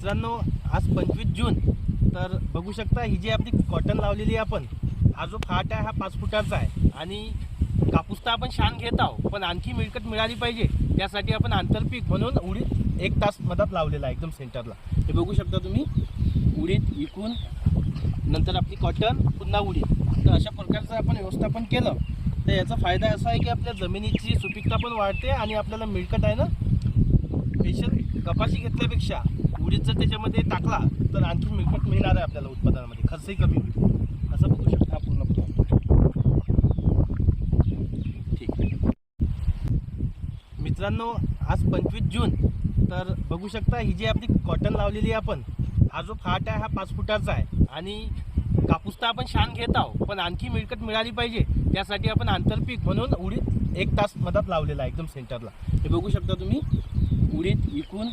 मित्रांनो आज पंचवीस जून. तर बघू शकता ही जी आपली कॉटन लावलेली आहे आपण हा जो फाट आहे हा पाच फुटाचा आहे. आणि कापूस तर आपण शान घेत आहोत पण आणखी मिळकत मिळाली पाहिजे. त्यासाठी आपण आंतरपीक म्हणून उडीद एक तास मधात लावलेला आहे एकदम सेंटरला हे बघू शकता तुम्ही उडीद विकून नंतर आपली कॉटन पुन्हा उडीद. तर अशा प्रकारचं आपण व्यवस्थापन केलं. तर याचा फायदा असा आहे की आपल्या जमिनीची सुपीकता पण वाढते आणि आपल्याला मिळकत आहे ना? स्पेशल कपाशी घेतल्यापेक्षा. उडीद जर त्याच्यामध्ये टाकला तर आणखी मिळकत मिळणार आहे आपल्याला उत्पादनामध्ये. खर्चही कमी होईल. असं बघू शकता हा पूर्ण ठीक आहे. मित्रांनो आज पंचवीस जून. तर बघू शकता ही जी आपली कॉटन लावलेली आहे आपण हा जो फाट आहे हा पाच फुटाचा आहे. आणि कापूस तर आपण शान घेत आहोत पण आणखी मिळकत मिळाली पाहिजे. त्यासाठी आपण आंतरपीक म्हणून उडीद एक तास मधात लावलेला आहे एकदम सेंटरला हे बघू शकता तुम्ही उडीद विकून